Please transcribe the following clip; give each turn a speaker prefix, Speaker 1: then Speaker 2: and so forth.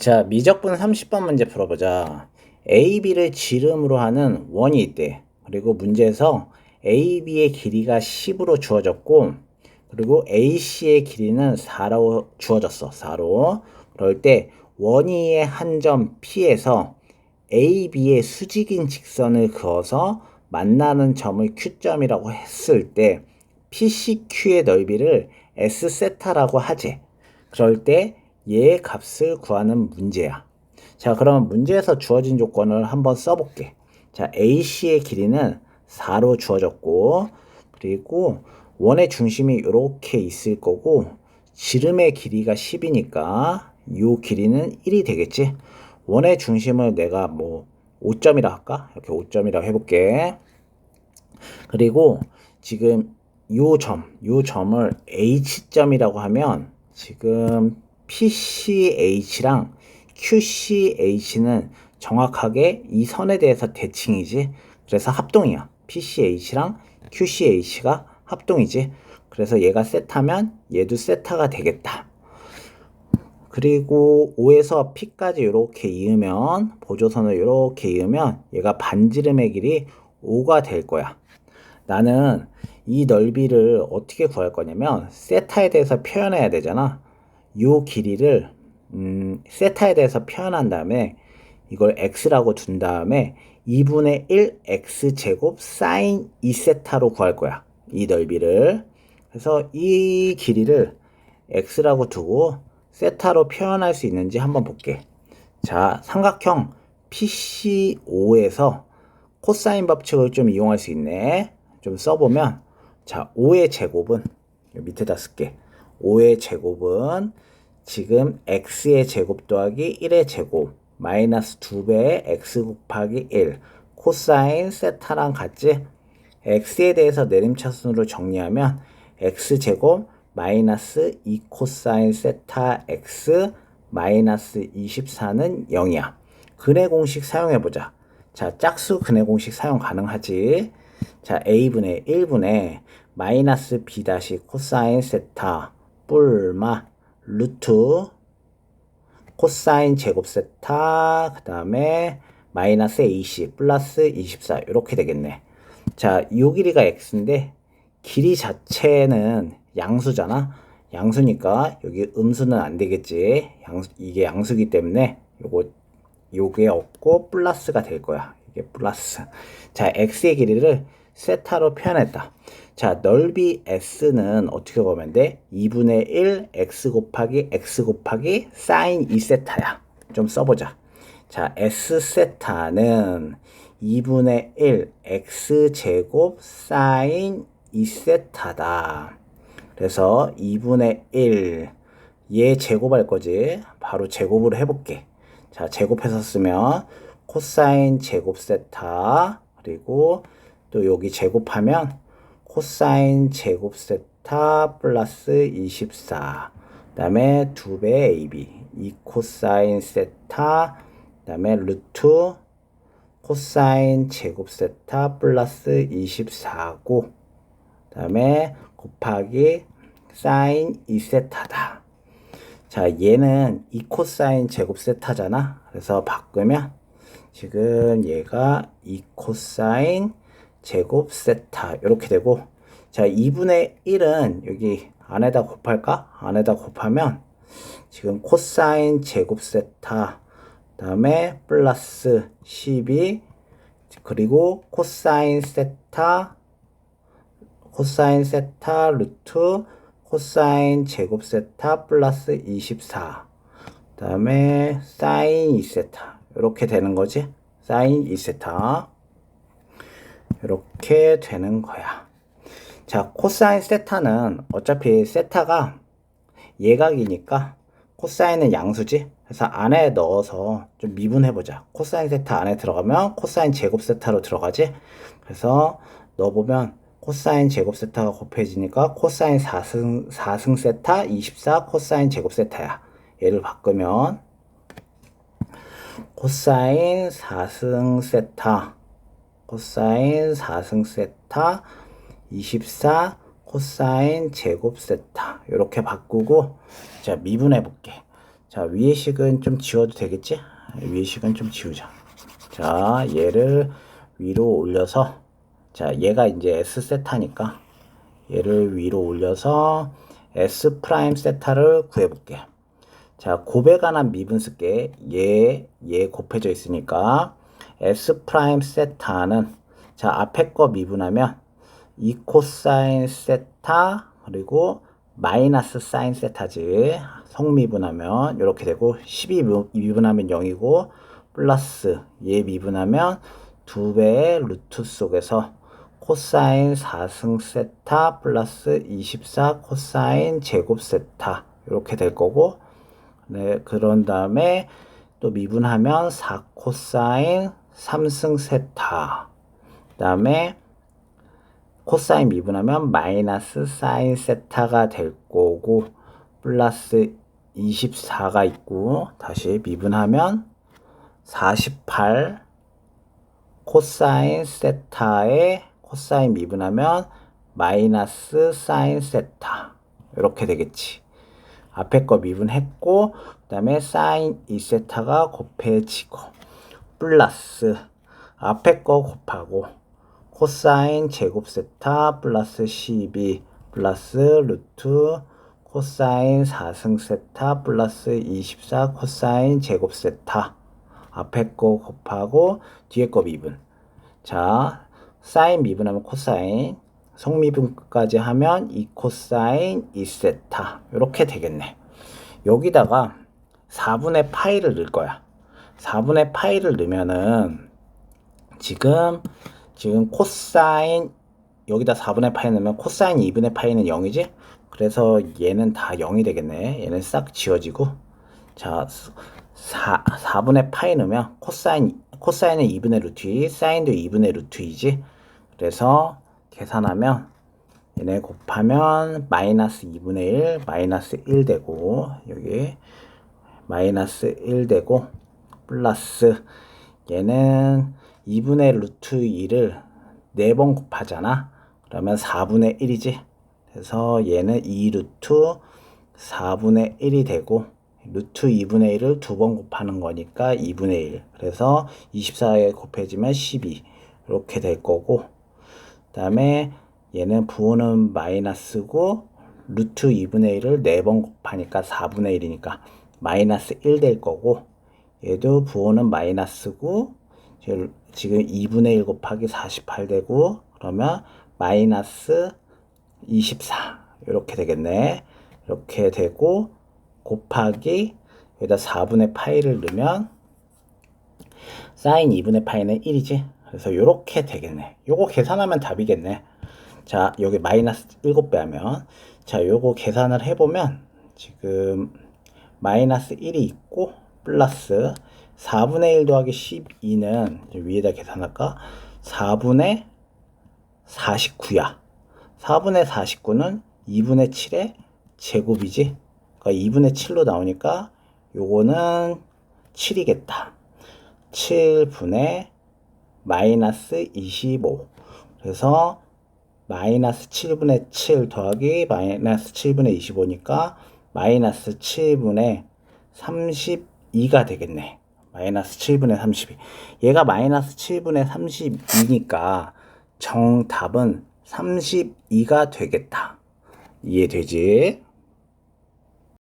Speaker 1: 자, 미적분 30번 문제 풀어보자. A, B를 지름으로 하는 원이 있대. 그리고 문제에서 A, B의 길이가 10으로 주어졌고, 그리고 AC의 길이는 4로 주어졌어. 4로. 그럴 때 원위의 한 점 P에서 A, B의 수직인 직선을 그어서 만나는 점을 Q점이라고 했을 때 PCQ의 넓이를 S세타라고 하지. 그럴 때 얘의 값을 구하는 문제야. 자, 그럼 문제에서 주어진 조건을 한번 써볼게. 자, AC의 길이는 4로 주어졌고, 그리고 원의 중심이 이렇게 있을 거고, 지름의 길이가 10이니까 이 길이는 1이 되겠지? 원의 중심을 내가 뭐 5점이라 할까? 이렇게 5점이라고 해볼게. 그리고 지금 요 점, 요 점을 H점이라고 하면 지금 PCH랑 QCH는 정확하게 이 선에 대해서 대칭이지. 그래서 합동이야. PCH랑 QCH가 합동이지. 그래서 얘가 세타면 얘도 세타가 되겠다. 그리고 O에서 P까지 이렇게 이으면 보조선을 이렇게 이으면 얘가 반지름의 길이 5가 될 거야. 나는 이 넓이를 어떻게 구할 거냐면 세타에 대해서 표현해야 되잖아. 요 길이를 음, 세타에 대해서 표현한 다음에 이걸 x라고 둔 다음에 2분의 1 x제곱 사인 2세타로 구할 거야. 이 넓이를. 그래서 이 길이를 x라고 두고 세타로 표현할 수 있는지 한번 볼게. 자, 삼각형 PCO에서 코사인 법칙을 좀 이용할 수 있네. 좀 써보면 자, 5의 제곱은 밑에다 쓸게. 5의 제곱은 지금 x의 제곱 더하기 1의 제곱 마이너스 2배의 x 곱하기 1 코사인 세타랑 같지? x에 대해서 내림차순으로 정리하면 x제곱 마이너스 2 코사인 세타 x 마이너스 24는 0이야. 근의 공식 사용해보자. 자, 짝수 근의 공식 사용 가능하지. 자, a분의 1분의 마이너스 b 다시 코사인 세타 뿔마 루트 코사인 제곱 세타 그 다음에 마이너스 AC 플러스 24 이렇게 되겠네. 자, 요 길이가 x인데 길이 자체는 양수잖아. 양수니까 여기 음수는 안 되겠지. 양수, 이게 양수기 때문에 요거 요게 없고 플러스가 될 거야. 이게 플러스. 자, x의 길이를 세타로 표현했다. 자, 넓이 S는 어떻게 보면 돼? 2분의 1 x 곱하기 x 곱하기 사인 2세타야. 좀 써보자. 자, S세타는 2분의 1 x제곱 사인 2세타다. 그래서 2분의 1, 얘 제곱할 거지. 바로 제곱으로 해볼게. 자, 제곱해서 쓰면 코사인 제곱 세타, 그리고 또 여기 제곱하면 코사인 제곱 세타 플러스 24. 그 다음에 2배 AB. 2 코사인 세타. 그 다음에 루트 코사인 제곱 세타 플러스 24고. 그 다음에 곱하기 사인 2세타다. 자, 얘는 2 코사인 제곱 세타잖아. 그래서 바꾸면 지금 얘가 2 코사인 제곱 세타 이렇게 되고 자 2분의 1은 여기 안에다 곱할까? 안에다 곱하면 지금 코사인 제곱 세타 다음에 플러스 12 그리고 코사인 세타 코사인 세타 루트 코사인 제곱 세타 플러스 24 다음에 사인 2세타. 이렇게 되는 거지. 사인 2세타 이렇게 되는 거야. 자, 코사인 세타는 어차피 세타가 예각이니까 코사인은 양수지? 그래서 안에 넣어서 좀 미분해보자. 코사인 세타 안에 들어가면 코사인 제곱 세타로 들어가지? 그래서 넣어보면 코사인 제곱 세타가 곱해지니까 코사인 4승, 4승 세타 24 코사인 제곱 세타야. 얘를 바꾸면 코사인 4승 세타 코사인 4승 세타 24 코사인 제곱 세타 이렇게 바꾸고 자 미분해 볼게 자, 위의 식은 좀 지워도 되겠지? 위의 식은 좀 지우자. 자, 얘를 위로 올려서 자, 얘가 이제 S 세타니까 얘를 위로 올려서 S 프라임 세타를 구해 볼게. 자, 곱에 관한 미분 쓸게. 얘, 얘 곱해져 있으니까 S 프라임 세타는 자, 앞에 거 미분하면 2 코사인 세타 그리고 마이너스 사인 세타지. 성미분하면 이렇게 되고 12 미분하면 0이고 플러스 얘 미분하면 2배의 루트 속에서 코사인 4승 세타 플러스 24 코사인 제곱 세타 이렇게 될 거고 네 그런 다음에 또 미분하면 4 코사인 3승 세타 그 다음에 코사인 미분하면 마이너스 사인 세타가 될 거고 플러스 24가 있고 다시 미분하면 48 코사인 세타에 코사인 미분하면 마이너스 사인 세타 이렇게 되겠지. 앞에 거 미분했고 그 다음에 사인 2세타가 곱해지고 플러스 앞에 거 곱하고 코사인 제곱 세타 플러스 12 플러스 루트 코사인 4승 세타 플러스 24 코사인 제곱 세타. 앞에 거 곱하고 뒤에 거 미분. 자 사인 미분하면 코사인 성미분까지 하면 2 코사인 2세타. 이렇게 되겠네. 여기다가 4분의 파이를 넣을 거야 4분의 파이를 넣으면은 지금 지금 코사인 여기다 4분의 파이 넣으면 코사인 2분의 파이는 0이지? 그래서 얘는 다 0이 되겠네. 얘는 싹 지워지고. 자 4, 4분의 파이 넣으면 코사인 코사인은 2분의 루트 2 사인도 2분의 루트 2지? 그래서 계산하면 얘네 곱하면 마이너스 2분의 1 마이너스 1 되고 여기 마이너스 1 되고 플러스 얘는 2분의 루트 2를 4번 곱하잖아. 그러면 4분의 1이지. 그래서 얘는 2 루트 4분의 1이 되고 루트 2분의 1을 두 번 곱하는 거니까 2분의 1 그래서 24에 곱해지면 12 이렇게 될 거고. 그 다음에 얘는 부호는 마이너스고 루트 2분의 1을 4번 곱하니까 4분의 1이니까 마이너스 1 될 거고 얘도 부호는 마이너스고 지금 2분의 1 곱하기 48 되고 그러면 마이너스 24 이렇게 되겠네. 이렇게 되고 곱하기 여기다 4분의 파이를 넣으면 사인 2분의 파이는 1이지. 그래서 이렇게 되겠네. 요거 계산하면 답이겠네. 자 여기 마이너스 7배 하면. 자 요거 계산을 해보면 지금 마이너스 1이 있고 플러스 4분의 1 더하기 12는 위에다 계산할까 4분의 49야 4분의 49는 2분의 7의 제곱이지 그러니까 2분의 7로 나오니까 요거는 7이겠다. 7분의 마이너스 25. 그래서 마이너스 7분의 7 더하기 마이너스 7분의 25니까 마이너스 7분의 32가 되겠네. 마이너스 7분의 32. 얘가 마이너스 7분의 32니까 정답은 32가 되겠다. 이해되지?